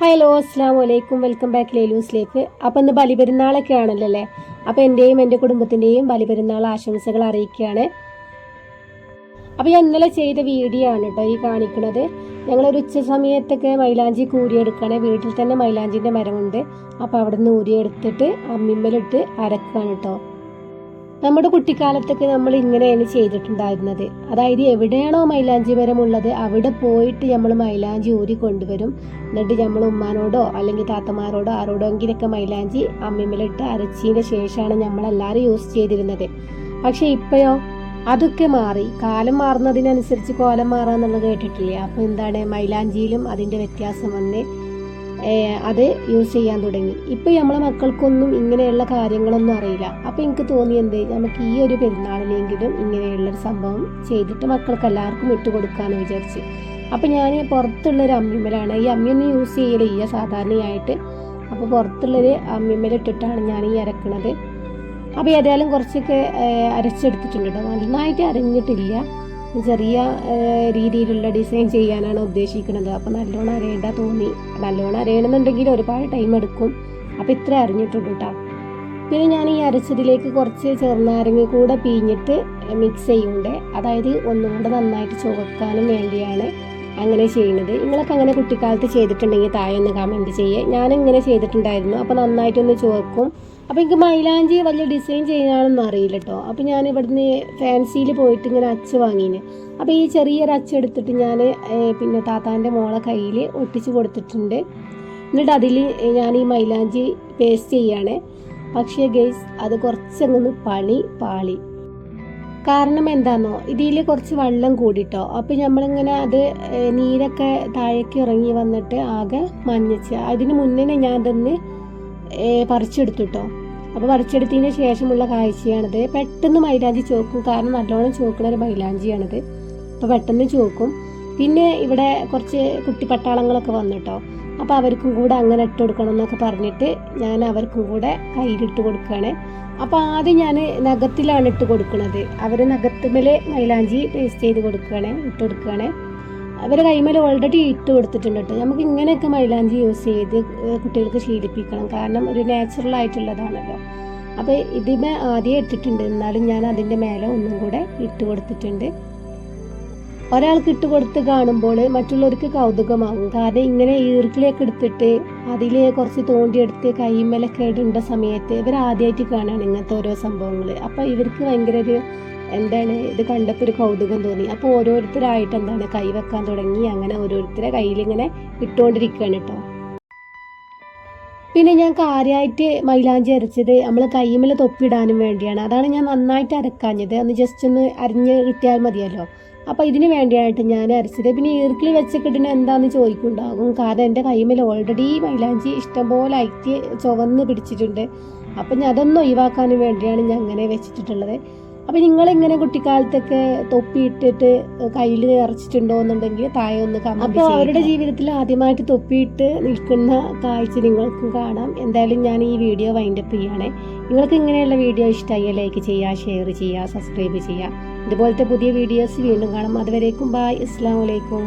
Hello അസ്സാം വലൈക്കും welcome back ലേലൂസിലേക്ക്. അപ്പം അപ്പോൾ ഇന്ന് ബലിപെരുന്നാളൊക്കെ ആണല്ലോ അല്ലേ അപ്പോൾ എന്റെയും എന്റെ കുടുംബത്തിന്റെയും ബലിപെരുന്നാൾ ആശംസകൾ അറിയിക്കുകയാണ്. അപ്പോൾ ഞാൻ ഇന്നലെ ചെയ്ത വീഡിയോ ആണ് കേട്ടോ ഈ കാണിക്കുന്നത് ഞങ്ങളൊരു ഉച്ച സമയത്തൊക്കെ മൈലാഞ്ചി കൂരിയെടുക്കുകയാണ് വീട്ടിൽ തന്നെ മൈലാഞ്ചിന്റെ മരമുണ്ട്. അപ്പോൾ അവിടെ നിന്ന് ഊരിയെടുത്തിട്ട് അമ്മിമ്മലിട്ട് അരക്കുകയാണ് കേട്ടോ നമ്മുടെ കുട്ടിക്കാലത്തൊക്കെ നമ്മൾ ഇങ്ങനെയാണ് ചെയ്തിട്ടുണ്ടായിരുന്നത്. അതായത് എവിടെയാണോ മൈലാഞ്ചി മരം ഉള്ളത് അവിടെ പോയിട്ട് നമ്മൾ മൈലാഞ്ചി ഊരി കൊണ്ടുവരും. എന്നിട്ട് നമ്മൾ ഉമ്മാനോടോ അല്ലെങ്കിൽ താത്തമാരോടോ ആരോടോ ആരോടെങ്കിലൊക്കെ മൈലാഞ്ചി അമ്മിമ്മലിട്ട് അരച്ചതിന് ശേഷമാണ് നമ്മളെല്ലാവരും യൂസ് ചെയ്തിരുന്നത്. പക്ഷേ ഇപ്പോഴോ? അതൊക്കെ മാറി. കാലം മാറുന്നതിനനുസരിച്ച് കോലം മാറാന്നുള്ളത് കേട്ടിട്ടില്ലേ? അപ്പോൾ എന്താണ്? മൈലാഞ്ചിയിലും അതിന്റെ വ്യത്യാസം വന്ന് അത് യൂസ് ചെയ്യാൻ തുടങ്ങി. ഇപ്പം നമ്മളെ മക്കൾക്കൊന്നും ഇങ്ങനെയുള്ള കാര്യങ്ങളൊന്നും അറിയില്ല. അപ്പം എനിക്ക് തോന്നി എന്ത്? നമുക്ക് ഈ ഒരു പെരുന്നാളിനെങ്കിലും ഇങ്ങനെയുള്ളൊരു സംഭവം ചെയ്തിട്ട് മക്കൾക്ക് എല്ലാവർക്കും ഇട്ട് കൊടുക്കാമെന്ന് വിചാരിച്ച്. അപ്പം ഞാൻ പുറത്തുള്ളൊരു അമ്മിമ്മലാണ്. ഈ അമ്മിയൊന്നും യൂസ് ചെയ്യലില്ല സാധാരണയായിട്ട്. അപ്പോൾ പുറത്തുള്ളൊരു അമ്മിമ്മലിട്ടിട്ടാണ് ഞാൻ ഈ അരക്കണത്. അപ്പോൾ ഏതായാലും കുറച്ചൊക്കെ അരച്ചെടുത്തിട്ടുണ്ട് കേട്ടോ നന്നായിട്ട് അരഞ്ഞിട്ടില്ല. ചെറിയ രീതിയിലുള്ള ഡിസൈൻ ചെയ്യാനാണ് ഉദ്ദേശിക്കുന്നത്. അപ്പോൾ നല്ലോണം അറിയേണ്ട തോന്നി. നല്ലോണം അറിയണമെന്നുണ്ടെങ്കിൽ ഒരുപാട് ടൈം എടുക്കും. അപ്പോൾ ഇത്ര അറിഞ്ഞിട്ടുണ്ട് കേട്ടോ പിന്നെ ഞാൻ ഈ അരച്ചതിലേക്ക് കുറച്ച് ചെറുനാരങ്ങ കൂടെ പിഴിഞ്ഞിട്ട് മിക്സ് ചെയ്യുന്നുണ്ട്. അതായത് ഒന്നും കൂടെ നന്നായിട്ട് ചുവക്കാനും വേണ്ടിയാണ് അങ്ങനെ ചെയ്യുന്നത്. നിങ്ങളൊക്കെ അങ്ങനെ കുട്ടിക്കാലത്ത് ചെയ്തിട്ടുണ്ടെങ്കിൽ താഴെ ഒന്ന് കമന്റ് ചെയ്യേ ഞാനിങ്ങനെ ചെയ്തിട്ടുണ്ടായിരുന്നു. അപ്പോൾ നന്നായിട്ടൊന്ന് ചുവക്കും. അപ്പോൾ എനിക്ക് മൈലാഞ്ചി വലിയ ഡിസൈൻ ചെയ്യാനൊന്നും അറിയില്ല കേട്ടോ അപ്പോൾ ഞാൻ ഇവിടുന്ന് ഫാൻസിയിൽ പോയിട്ട് ഇങ്ങനെ അച്ച് വാങ്ങിന്. അപ്പോൾ ഈ ചെറിയൊരു അച്ച് എടുത്തിട്ട് ഞാൻ പിന്നെ താത്താന്റെ മോളെ കയ്യിൽ ഒട്ടിച്ച് കൊടുത്തിട്ടുണ്ട്. എന്നിട്ട് അതിൽ ഞാൻ ഈ മൈലാഞ്ചി പേസ്റ്റ് ചെയ്യാണ്. പക്ഷേ ഗെയ്സ് അത് കുറച്ചങ്ങ് പണി പാളി. കാരണം എന്താണെന്നോ ഇതിൽ കുറച്ച് വെള്ളം കൂടിട്ടോ അപ്പോൾ നമ്മളിങ്ങനെ അത് നീരൊക്കെ താഴേക്ക് ഇറങ്ങി വന്നിട്ട് ആകെ മഞ്ഞച്ച് അതിന് മുന്നേ ഞാൻ തന്നെ പറിച്ചെടുത്തു കേട്ടോ അപ്പോൾ പറിച്ചെടുത്തതിന് ശേഷമുള്ള കാഴ്ചയാണിത്. പെട്ടെന്ന് മൈലാഞ്ചി ചോക്കും. കാരണം നല്ലോണം ചോക്കുന്ന ഒരു മൈലാഞ്ചിയാണിത്. അപ്പോൾ പെട്ടെന്ന് ചോക്കും. പിന്നെ ഇവിടെ കുറച്ച് കുട്ടി പട്ടാളങ്ങളൊക്കെ വന്നിട്ടോ അപ്പോൾ അവർക്കും കൂടെ അങ്ങനെ ഇട്ട് കൊടുക്കണം എന്നൊക്കെ പറഞ്ഞിട്ട് ഞാൻ അവർക്കും കൂടെ കയ്യിലിട്ട് കൊടുക്കുകയാണ് അപ്പോൾ ആദ്യം ഞാൻ നഖത്തിലാണ് ഇട്ട് കൊടുക്കുന്നത് അവർ നഖത്തുമ്മൽ മൈലാഞ്ചി പേസ്റ്റ് ചെയ്ത് കൊടുക്കുകയാണ് ഇട്ട് കൊടുക്കുകയാണ് അവർ കൈമേൽ ഓൾറെഡി ഇട്ട് കൊടുത്തിട്ടുണ്ട് കേട്ടോ നമുക്ക് ഇങ്ങനെയൊക്കെ മൈലാഞ്ചി യൂസ് ചെയ്ത് കുട്ടികൾക്ക് ശീലിപ്പിക്കണം. കാരണം ഒരു നാച്ചുറൽ ആയിട്ടുള്ളതാണല്ലോ. അപ്പോൾ ഇതിമേ ആദ്യം ഇട്ടിട്ടുണ്ട്. എന്നാലും ഞാൻ അതിന്റെ മേലെ ഒന്നും കൂടെ ഇട്ട് കൊടുത്തിട്ടുണ്ട്. ഒരാൾക്ക് ഇട്ട് കൊടുത്ത് കാണുമ്പോൾ മറ്റുള്ളവർക്ക് കൗതുകമാകും. കാരണം ഇങ്ങനെ ഈർക്കിലേക്ക് എടുത്തിട്ട് അതിൽ കുറച്ച് തോണ്ടിയെടുത്ത് കൈമേലൊക്കെ ഇടേണ്ട സമയത്ത് ഇവർ ആദ്യമായിട്ട് കാണുകയാണ് ഇങ്ങനത്തെ ഓരോ സംഭവങ്ങൾ അപ്പോൾ ഇവർക്ക് ഭയങ്കര ഒരു എന്താണ് ഇത് കണ്ടപ്പോൾ ഒരു കൗതുകം തോന്നി. അപ്പോൾ ഓരോരുത്തരായിട്ട് എന്താണ് കൈവെക്കാൻ തുടങ്ങി. അങ്ങനെ ഓരോരുത്തരെ കയ്യിലിങ്ങനെ ഇട്ടുകൊണ്ടിരിക്കുകയാണ് കേട്ടോ പിന്നെ ഞാൻ കാര്യമായിട്ട് മൈലാഞ്ചി അരച്ചത് നമ്മൾ കൈമേൽ തൊപ്പിടാനും വേണ്ടിയാണ്. അതാണ് ഞാൻ നന്നായിട്ട് അരക്കാഞ്ഞത്. അന്ന് ജസ്റ്റ് ഒന്ന് അരിഞ്ഞ് കിട്ടിയാൽ മതിയല്ലോ. അപ്പോൾ ഇതിന് വേണ്ടിയായിട്ട് ഞാൻ അരച്ചത്. പിന്നെ ഈർക്കിളി വെച്ചിട്ടിന് എന്താണെന്ന് ചോദിക്കുന്നുണ്ടാകും കാരണം എന്റെ കൈമേൽ ഓൾറെഡി മൈലാഞ്ചി ഇഷ്ടംപോലെ അയറ്റി ചുവന്ന് പിടിച്ചിട്ടുണ്ട്. അപ്പം ഞാൻ അതൊന്നും ഒഴിവാക്കാനും വേണ്ടിയാണ് ഞാൻ അങ്ങനെ വെച്ചിട്ടുള്ളത്. അപ്പം നിങ്ങളിങ്ങനെ കുട്ടിക്കാലത്തൊക്കെ തൊപ്പിയിട്ടിട്ട് കയ്യിൽ ഇറച്ചിട്ടുണ്ടോ എന്നുണ്ടെങ്കിൽ താഴെ ഒന്ന് കമന്റ് അപ്പോൾ അവരുടെ ജീവിതത്തിൽ ആദ്യമായിട്ട് തൊപ്പിയിട്ട് നിൽക്കുന്ന കാഴ്ച നിങ്ങൾക്കും കാണാം. എന്തായാലും ഞാൻ ഈ വീഡിയോ വൈൻഡപ്പ് ചെയ്യണേ നിങ്ങൾക്ക് ഇങ്ങനെയുള്ള വീഡിയോ ഇഷ്ടമായി ലൈക്ക് ചെയ്യുക ഷെയർ ചെയ്യുക സബ്സ്ക്രൈബ് ചെയ്യുക. ഇതുപോലത്തെ പുതിയ വീഡിയോസ് വീണ്ടും കാണാം. അതുവരേക്കും ബായ് അസ്സാം വലൈക്കും